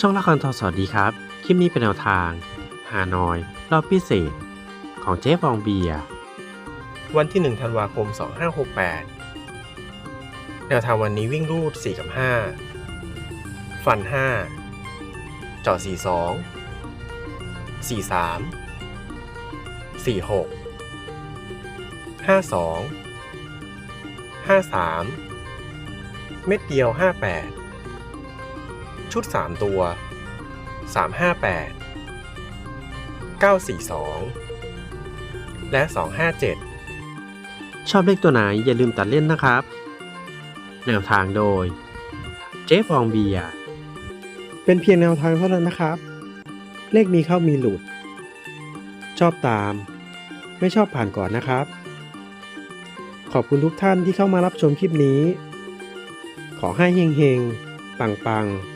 ช่องละครทอสวัสดีครับ คลิปนี้เป็นแนวทาง ฮานอย รอบพิเศษ ของเจ๊ฟองเบีย วันที่ 1 ธันวาคม 2568 แนวทางวันนี้วิ่งรูด 4 กับ 5 ฟัน 5จาะ42 43 46 52 53 เม็ดเดียว 58 ชุด 3 ตัว 358 942 และ 257 ชอบเลขตัวไหนอย่าลืมตัดเล่นนะครับ แนวทางโดย เจ๊ฟองเบียเป็นเพียงแนวทางเท่านั้นนะครับ เลขมีเข้ามีหลุด ชอบตาม ไม่ชอบผ่านก่อนนะครับ ขอบคุณทุกท่านที่เข้ามารับชมคลิปนี้ ขอให้เฮงๆ ปังๆ